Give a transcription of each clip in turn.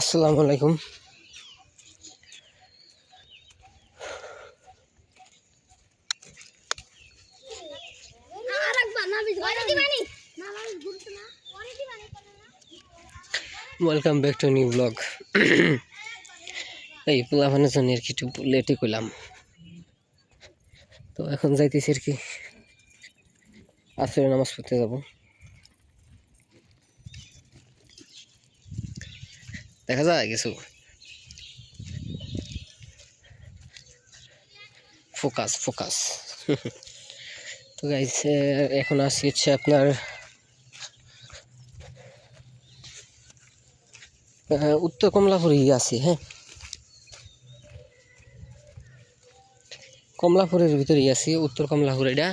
আসসালামু আলাইকুম। Welcome back to new blog এই পোলাফানের জন্য আর কি একটু লেটে করলাম। তো এখন যাইতেছি আর কি। আসলে নামাজ পড়তে যাব। দেখা যায় কিছু। ফোকাস ফোকাস তো এখন আসছি হচ্ছে আপনার উত্তর কমলাপুরে আছি হ্যাঁ। কমলাপুরের ভিতরেই আছি, উত্তর কমলাপুর এটা।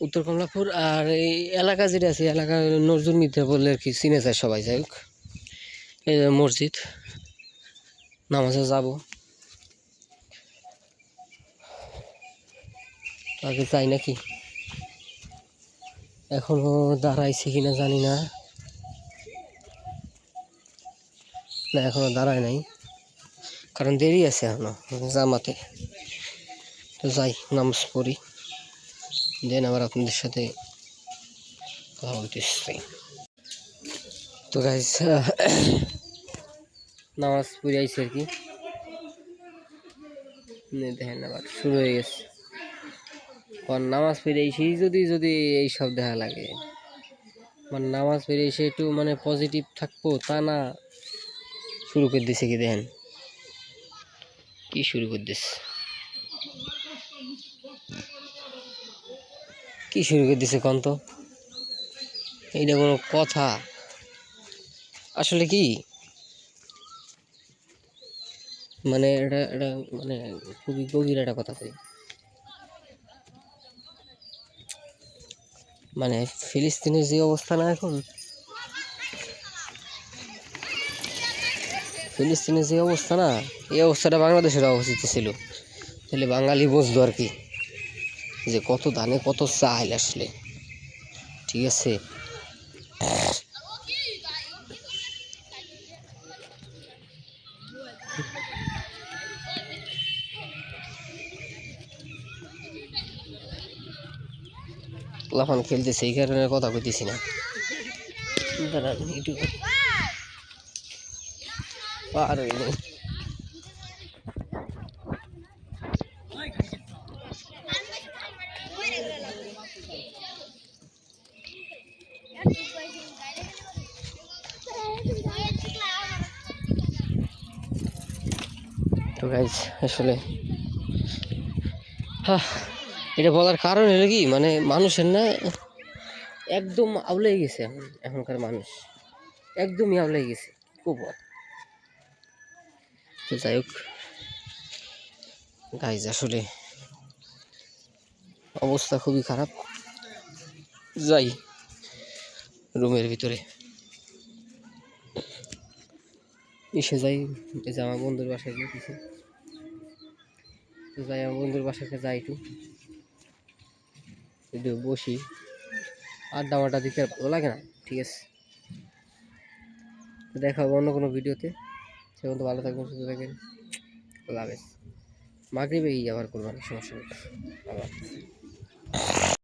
উত্তর কমলাপুর আর এই এলাকা যেটা আছে এলাকা নজরুল মিত্র বললে আর কি চিনে যায় সবাই, যাই হোক। এই মসজিদ। নামাজে যাব। আগে যাই নাকি? এখনও দাঁড়াইছে কিনা জানি না। না, এখনও দাঁড়ায় নাই। কারণ দেরি আছে এখনও জামাতে। তো যাই, নামাজ পড়ি। দেন আবার আপনাদের সাথে কথা বলতেছি। তো নামাজ পড়ে আর কি। দেখেন আবার শুরু হয়ে গেছে। আর নামাজ পড়ে যদি যদি এইসব দেখা লাগে। মানে নামাজ পড়ে এসে একটু মানে পজিটিভ থাকব তা না। শুরু করে দিছে কি দেখেন। কি শুরু করে দিছে। কি শুরু করে দিছে কন্ত এইটা কোনো কথা। আসলে কি? মানে এটা এটা মানে খুবই গভীর একটা কথা কই। মানে ফিলিস্তিনের যে অবস্থা না এখন, ফিলিস্তিনের যে অবস্থা না, এই অবস্থাটা বাংলাদেশের অবস্থিত ছিল। তাহলে বাঙালি বুঝলো আর কি, যে কত ধানে কত চাল আসলে, ঠিক আছে? লাফান খেলতেছে এই কারণে কথা কইতেছি না। আসলে হ্যাঁ এটা বলার কারণ হলো কি? মানে মানুষের না একদম আউলাই গেছে এখন, এখনকার মানুষ। একদমই আউলাই গেছে খুব তো যাই হোক গাইজ আসলে অবস্থা খুবই খারাপ। যাই, রুমের ভিতরে। এসে যাই, এই যে আমার বন্ধুর বাসায় গিয়েছি তো যাই, আমার বন্ধুর বাসাতে যাই একটু। একটু বসি আড্ডা বাড্ডা দিতে আর ভালো লাগে না, ঠিক আছে? দেখা হবে অন্য কোনো ভিডিওতে। সে মতো ভালো থাকবেন, সুস্থ থাকবেন। আল্লাহ হাফেজ। মাগরিবে আবার করবেন সমস্যা